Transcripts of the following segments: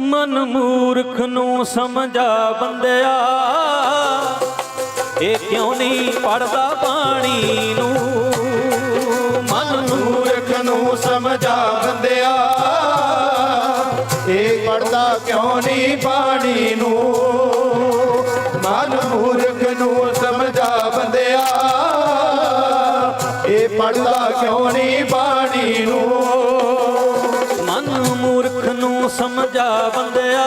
ਮਨ ਮੂਰਖ ਨੂੰ ਸਮਝਾ ਬੰਦਿਆ। ਇਹ ਕਿਉਂ ਨਹੀਂ ਪੜਦਾ ਪਾਣੀ ਨੂੰ? ਮਨ ਮੂਰਖ ਨੂੰ ਸਮਝਾ ਬੰਦਿਆ। ਇਹ ਪੜਦਾ ਕਿਉਂ ਨਹੀਂ ਬਾਣੀ ਨੂੰ? ਮਨ ਮੂਰਖ ਨੂੰ ਸਮਝਾ ਬੰਦਿਆ। ਇਹ ਪੜਦਾ ਕਿਉਂ ਨਹੀਂ ਬਾਣੀ ਨੂੰ? ਮਨ ਮੂਰਖ ਨੂੰ ਸਮਝਾ ਬੰਦਿਆ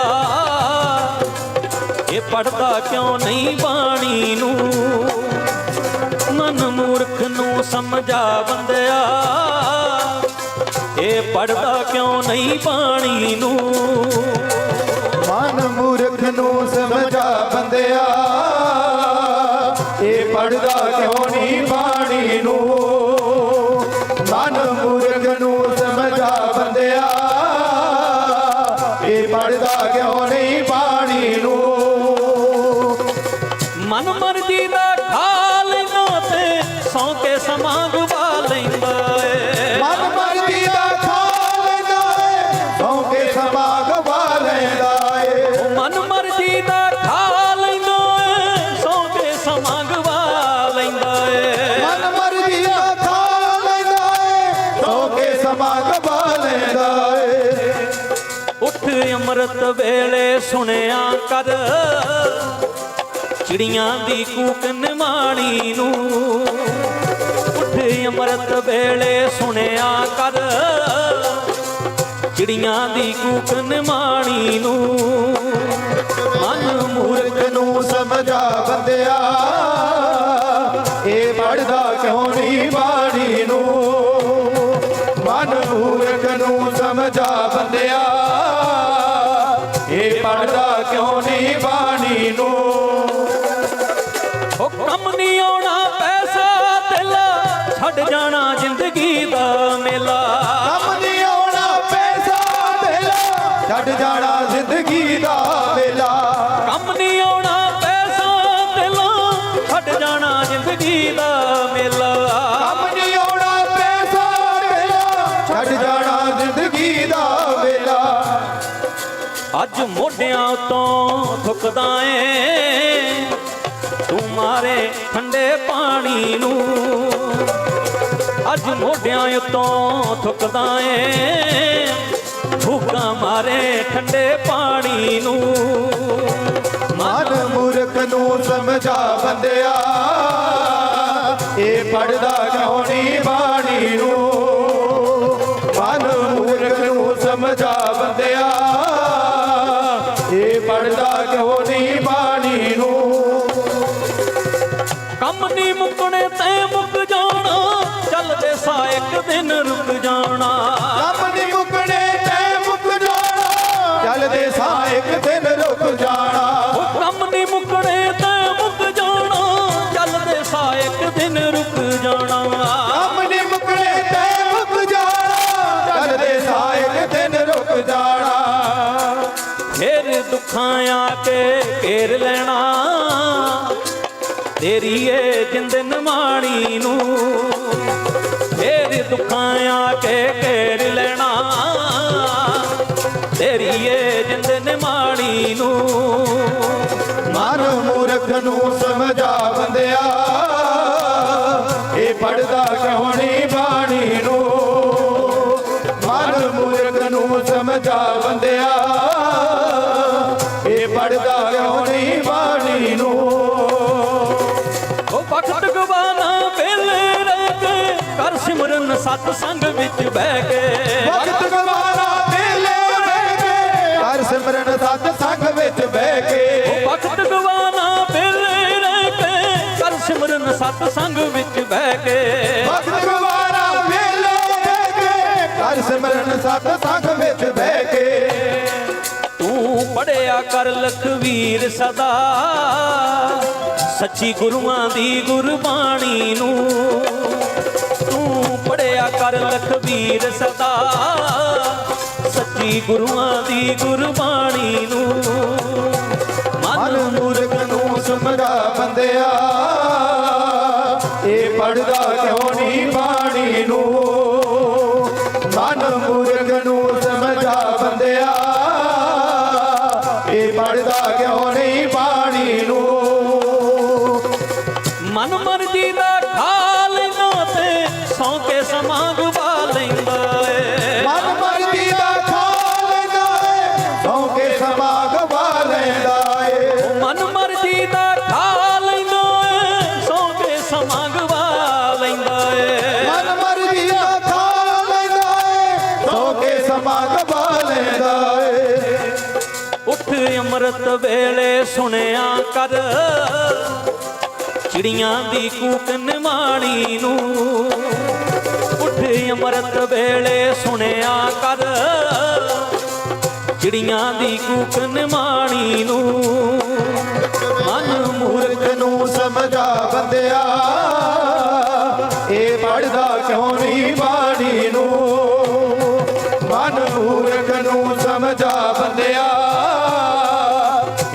ਇਹ ਪੜਦਾ ਕਿਉਂ ਨਹੀਂ ਬਾਣੀ ਨੂੰ? ਮਨ ਮੂਰਖ ਨੂੰ ਸਮਝਾ ਬੰਦਿਆ ਇਹ ਪੜਦਾ ਕਿਉਂ ਨਹੀਂ ਬਾਣੀ ਨੂੰ? ਸਮਾਂ ਗਵਾ ਲੈਂਦਾ ਏ। ਮਨ ਮਰਦੀ ਦਾ ਖਾ ਲੈਂਦਾ ਏ ਸੌ ਕੇ ਸਮਾ ਗਵਾ ਲੈਂਦਾ ਏ। ਮਨ ਮਰਜ਼ੀ ਦਾ ਖਾ ਲੈਂਦਾ ਏ ਸੌ ਕੇ ਸਮਾਂ ਗਵਾ ਲੈਂਦਾ ਏ। ਮਨ ਮਰਦੀ ਦਾ ਖਾ ਲੈਂਦਾ ਏ ਸੌ ਕੇ ਸਮਾ ਗਵਾ ਲੈਂਦਾ ਏ। ਉੱਠ ਅੰਮ੍ਰਿਤ ਵੇਲੇ ਸੁਣਿਆ ਕਰ ਚਿੜੀਆਂ ਦੀ ਕੂਕ ਨਿਮਾਣੀ ਨੂੰ। ਅੰਮ੍ਰਿਤ ਵੇਲੇ ਸੁਣਿਆ ਕਰ। ਚਿੜੀਆਂ ਦੀ ਕੂਕਨ ਮਾਣੀ ਨੂੰ ਮਨ ਮੂਰਖ ਮੂਰਖ ਨੂੰ ਸਮਝਾ ਬੰਦਿਆ। ਇਹ ਪੜਦਾ ਕਿਉਂ ਨਹੀਂ ਬਾਣੀ ਨੂੰ? ਮਨ ਮੂਰਖ ਨੂੰ ਸਮਝਾ ਬੰਦਿਆ। ਮੋਢਿਆਂ ਉਤੋਂ ਥੁੱਕਦਾ ਏ। ਤੂੰ ਮਾਰੇ ਠੰਡੇ ਪਾਣੀ ਨੂੰ। ਅੱਜ ਮੋਢਿਆਂ ਉਤੋਂ ਥੁੱਕਦਾ ਏ। ਭੁੱਖਾ ਮਾਰੇ ਠੰਡੇ ਪਾਣੀ ਨੂੰ। ਮਨ ਮੂਰਖ ਨੂੰ ਸਮਝਾ ਬੰਦਿਆ। ਇਹ ਪੜਦਾ ਕਿਉਂ ਨਹੀਂ ਬਾਣੀ ਨੂੰ। ਮਨ ਮੂਰਖ ਨੂੰ ਸਮਝਾ ਬੰਦਿਆ। ਬਾਣੀ ਨੂੰ। ਕੰਮ ਨਹੀਂ ਮੁੱਕਣੇ ਤੈ ਮੁੱਕ ਜਾਣਾ ਚੱਲਦੇ ਸਾ ਇੱਕ ਦਿਨ ਰੁਕ ਜਾਣਾ। ਤੇਰੀ ਏ ਜਿੰਦ ਨਿਮਾਣੀ ਨੂੰ। ਫੇਰ ਦੁੱਖਾਂ ਆ ਕੇ ਘੇਰ ਲੈਣਾ। ਤੇਰੀ ਏ ਜਿੰਦ ਨਿਮਾਣੀ ਨੂੰ। ਮਨ ਮੂਰਖ ਨੂੰ ਸਤ ਸੰਗ ਵਿੱਚ ਬਹਿ ਕੇ। ਵਕਤ ਗਵਾਣਾ ਵੇਲੇ ਬਹਿ ਕੇ ਹਰ ਸਿਮਰਨ ਸਤ ਸੰਗ ਵਿੱਚ ਬਹਿ ਕੇ। ਵਕਤ ਗਵਾਨਾ ਵੇਲੇ ਰਹਿ ਕੇ ਕਰ ਸਿਮਰਨ ਸਤ ਸੰਗ ਵਿੱਚ ਬਹਿ ਕੇ। ਵਕਤ ਗਵਾਣਾ ਵੇਲੇ ਬਹਿ ਕੇ ਹਰ ਸਿਮਰਨ ਸਤ ਸੰਗ ਵਿੱਚ ਬਹਿ ਕੇ। ਤੂੰ ਪੜਿਆ ਕਰ ਲਖਵੀਰ ਸਦਾ ਸੱਚੀ ਗੁਰੂਆਂ ਦੀ ਗੁਰਬਾਣੀ ਨੂੰ। ਤੂੰ ਪੜਿਆ ਕਰ ਲਖਵੀਰ ਸਦਾ। ਸੱਚੀ ਗੁਰੂਆਂ ਦੀ ਗੁਰਬਾਣੀ ਨੂੰ ਮਨ ਮਨ ਮੂਰਖ ਨੂੰ ਸਮਝਾ ਬੰਦਿਆ। ਇਹ ਪੜਦਾ ਕਿਉਂ ਨਹੀਂ ਬਾਣੀ ਨੂੰ? ਮਨ ਮੂਰਖ ਦਾ ਖਾ ਲੈਂਦਾ ਏ ਸੌ ਕੇ ਸਮਾਂ ਗਵਾ ਲੈਂਦਾ ਏ। ਮਨ ਮਰਜ਼ੀ ਦਾ ਖਾ ਲੈਂਦਾ ਏ ਸੌਂ ਕੇ ਸਮਾ ਗਵਾ ਲੈਂਦਾ ਏ। ਉੱਠ ਅੰਮ੍ਰਿਤ ਵੇਲੇ ਸੁਣਿਆ ਕਰ ਚਿੜੀਆਂ ਦੀ ਕੂਕ ਨਿਮਾਣੀ ਨੂੰ। ਉੱਠ ਅੰਮ੍ਰਿਤ ਵੇਲੇ ਸੁਣਿਆ ਕਰ ਚਿੜੀਆਂ ਦੀ ਕੂਕ ਨਿਮਾਣੀ ਨੂੰ। ਮਨ ਮੂਰਖ ਨੂੰ ਸਮਝਾ ਬੰਦਿਆ। ਇਹ ਪੜਦਾ ਕਿਉਂ ਨਹੀਂ ਬਾਣੀ ਨੂੰ? ਮਨ ਮੂਰਖ ਨੂੰ ਸਮਝਾ ਬੰਦਿਆ।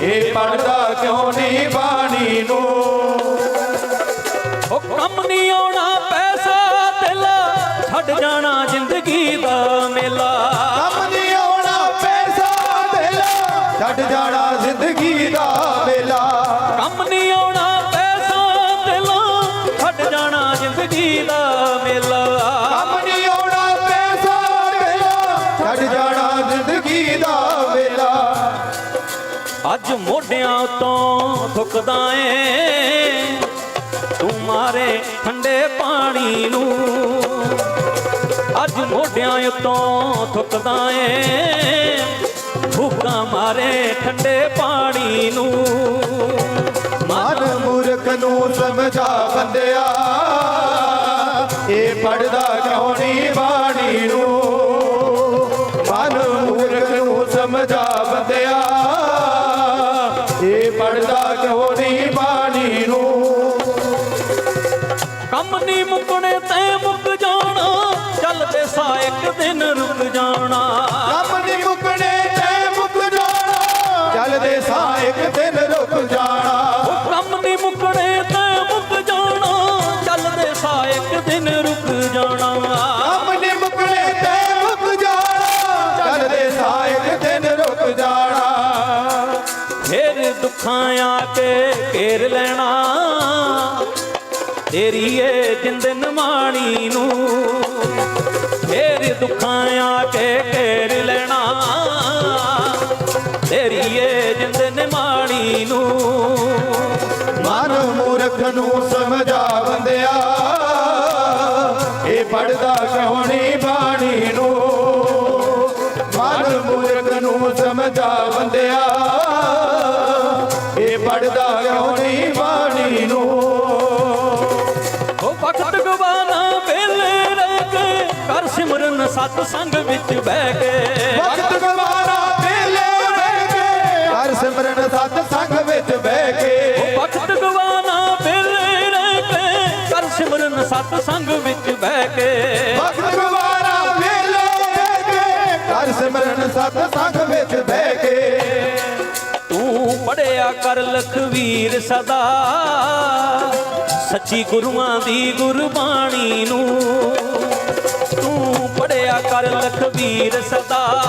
ਇਹ ਪੜਦਾ ਕਿਉਂ ਨਹੀਂ ਬਾਣੀ ਨੂੰ? ਉਹ ਕੰਮ ਨਹੀਂ ਆਉਣਾ ਪੈਸਾ ਦਿਲਾ, ਛੱਡ ਜਾਣਾ ਜ਼ਿੰਦਗੀ ਦਾ ਮੇਲਾ। ਅੱਜ ਮੋਢਿਆਂ ਉਤੋਂ ਥੁੱਕਦਾ ਏ। ਤੂੰ ਮਾਰੇ ਠੰਡੇ ਪਾਣੀ ਨੂੰ। ਅੱਜ ਮੋਢਿਆਂ ਉਤੋਂ ਥੁੱਕਦਾ ਏ। ਭੁੱਖਾ ਮਾਰੇ ਠੰਡੇ ਪਾਣੀ ਨੂੰ। ਮਨ ਮੂਰਖ ਨੂੰ ਸਮਝਾ ਬੰਦਿਆ। ਇਹ ਪੜਦਾ ਕਿਉਂ ਨਹੀਂ ਬਾਣੀ ਜਾਣਾ ਨਹੀਂ ਮੁੱਕਣੇ ਤੇ ਮੁੱਕ ਜਾਣਾ। ਚੱਲਦੇ ਸਾਂ ਇੱਕ ਦਿਨ ਰੁਕ ਜਾਣਾ। ਕੰਮ ਨਹੀਂ ਮੁੱਕਣੇ ਤੈ ਮੁੱਕ ਜਾਣਾ। ਚੱਲਦੇ ਸਾ ਇੱਕ ਦਿਨ ਰੁਕ ਜਾਣਾ ਕੰਮ ਨਹੀਂ ਮੁੱਕਣੇ ਤੇ ਮੁੱਕ ਜਾਣਾ। ਚੱਲਦੇ ਸਾਂ ਇੱਕ ਦਿਨ ਰੁਕ ਜਾਣਾ। ਫੇਰ ਦੁੱਖਾਂ ਆ ਕੇ ਘੇਰ ਲੈਣਾ। ਤੇਰੀ ਏ ਜਿੰਦ ਨਮਾਣੀ ਨੂੰ। ਫੇਰ ਦੁੱਖਾਂ ਆ ਮਨ ਮੂਰਖ ਨੂੰ ਸਮਝਾ ਬੰਦਿਆ। ਇਹ ਪੜਦਾ ਕਿਉਂ ਨਹੀਂ ਬਾਣੀ ਨੂੰ? ਉਹ ਵਕਤ ਗਵਾਨਾ ਵੇਲੇ ਰਹਿ ਕੇ ਕਰ ਸਿਮਰਨ ਸਤ ਸੰਗ ਵਿੱਚ ਬਹਿ ਕੇ। ਵਕਤ ਗਵਾਣਾ ਵੇਲੇ ਬਹਿ ਕੇ ਹਰ ਸਿਮਰਨ ਸਤ ਸੰਗ ਵਿੱਚ ਬਹਿ ਕੇ। ਵਕਤ ਗਵਾਨਾ ਵੇਲੇ ਰਹਿ ਕੇ ਕਰ ਸਿਮਰਨ ਸਤ ਸੰਗ ਵਿੱਚ ਸਤ ਸੰਗ ਵਿੱਚ ਬਹਿ ਕੇ। ਤੂੰ ਪੜਿਆ ਕਰ ਲਖਵੀਰ ਸਦਾ। ਸੱਚੀ ਗੁਰੂਆਂ ਦੀ ਗੁਰਬਾਣੀ ਨੂੰ ਤੂੰ ਪੜਿਆ ਕਰ ਲਖਵੀਰ ਸਦਾ।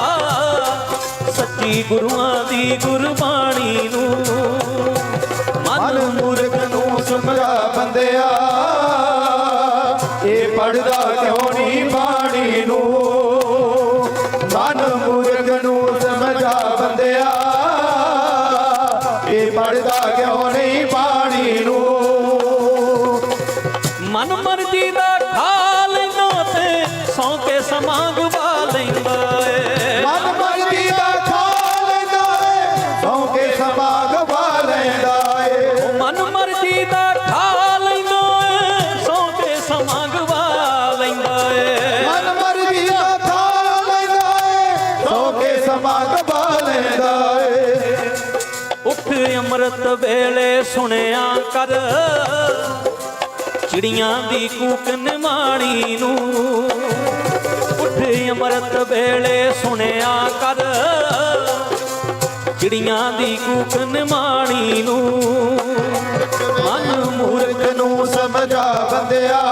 ਸੱਚੀ ਗੁਰੂਆਂ ਦੀ ਗੁਰਬਾਣੀ ਨੂੰ ਮਨ ਮਨ ਮੂਰਖ ਨੂੰ ਸਮਝਾ ਬੰਦਿਆ। ਮਨ ਮਰਜ਼ੀ ਦਾ ਖਾ ਲੈਂਦਾ ਤੇ ਸੌ ਕੇ ਸਮਾਂ ਗਵਾ ਲੈਂਦਾ ਏ। ਮਨ ਮਰਜ਼ੀ ਦਾ ਖਾ ਲੈਂਦਾ ਏ ਸੌਂ ਕੇ ਸਮਾ ਗਵਾ ਲੈਂਦਾ ਏ। ਮਨ ਮਰਜ਼ੀ ਦਾ ਖਾ ਲੈਂਦਾ ਏ ਸੌ ਕੇ ਸਮਾਂ ਗਵਾ ਲੈਂਦਾ ਏ। ਮਨ ਮਰਜ਼ੀ ਦਾ ਖਾ ਲੈਂਦਾ ਏ ਸੌਂ ਕੇ ਸਮਾ ਗਵਾ ਲੈਂਦਾ ਏ। ਉੱਠ ਅੰਮ੍ਰਿਤ ਵੇਲੇ ਸੁਣਿਆ ਕਰ। ਚਿੜੀਆਂ ਦੀ ਕੂਕਨ ਮਾਣੀ ਨੂੰ। ਉੱਠ ਅੰਮ੍ਰਿਤ ਵੇਲੇ ਸੁਣਿਆ ਕਰ। ਚਿੜੀਆਂ ਦੀ ਕੂਕਨ ਮਾਣੀ ਨੂੰ। ਮਨ ਮੂਰਖ ਮੂਰਖ ਨੂੰ ਸਮਝਾ ਬੰਦਿਆ।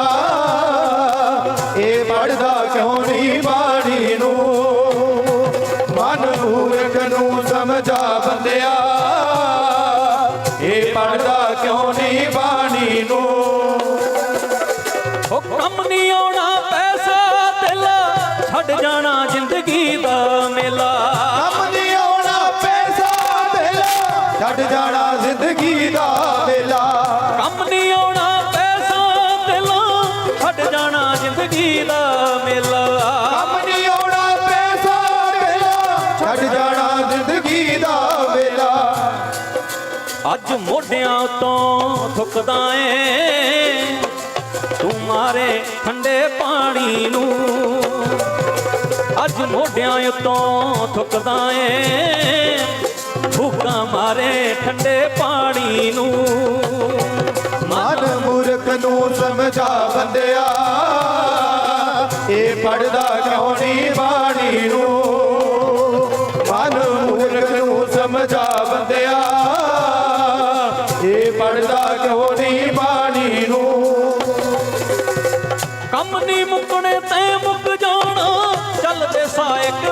ਅੱਜ ਮੋਢਿਆਂ ਤੋਂ ਥੁੱਕਦਾ ਏ। ਤੂੰ ਮਾਰੇ ਠੰਡੇ ਪਾਣੀ ਨੂੰ। ਅੱਜ ਮੋਢਿਆਂ ਉੱਤੋਂ ਥੁੱਕਦਾ ਏ। ਭੁੱਖਾਂ ਮਾਰੇ ਠੰਡੇ ਪਾਣੀ ਨੂੰ। ਮਨ ਮੂਰਖ ਨੂੰ ਸਮਝਾ ਬੰਦਿਆ। ਇਹ ਪੜਦਾ ਕਿਉਂ ਨਹੀਂ ਬਾਣੀ ਨੂੰ? ਮਨ ਮੂਰਖ ਨੂੰ ਸਮਝਾ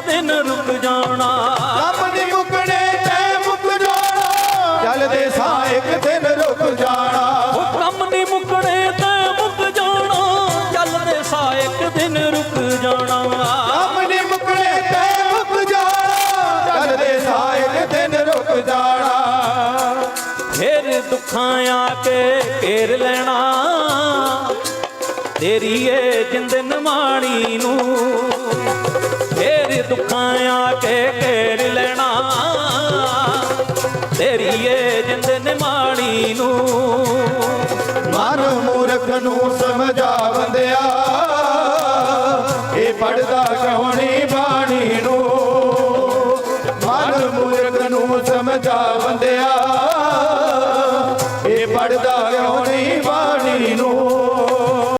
ਦਿਨ ਰੁਕ ਜਾਣਾ। ਕੰਮ ਨਹੀਂ ਮੁੱਕਣੇ ਤੈ ਮੁੱਕ ਜਾਣਾ। ਚੱਲਦੇ ਸਾਂ ਇੱਕ ਦਿਨ ਰੁਕ ਜਾਣਾ। ਉਹ ਕੰਮ ਨਹੀਂ ਮੁੱਕਣੇ ਤੈ ਮੁੱਕ ਜਾਣਾ। ਚੱਲਦੇ ਸਾ ਇੱਕ ਦਿਨ ਰੁਕ ਜਾਣਾ। ਕੰਮ ਨਹੀਂ ਮੁੱਕਣੇ ਤੈ ਮੁੱਕ ਜਾਣਾ। ਚੱਲਦੇ ਸਾਂ ਇੱਕ ਦਿਨ ਰੁਕ ਜਾਣਾ। ਫੇਰ ਦੁੱਖਾਂ ਆ ਕੇ ਘੇਰ ਲੈਣਾ। ਤੇਰੀ ਏ ਜਿੰਦ ਨਮਾਣੀ ਨੂੰ।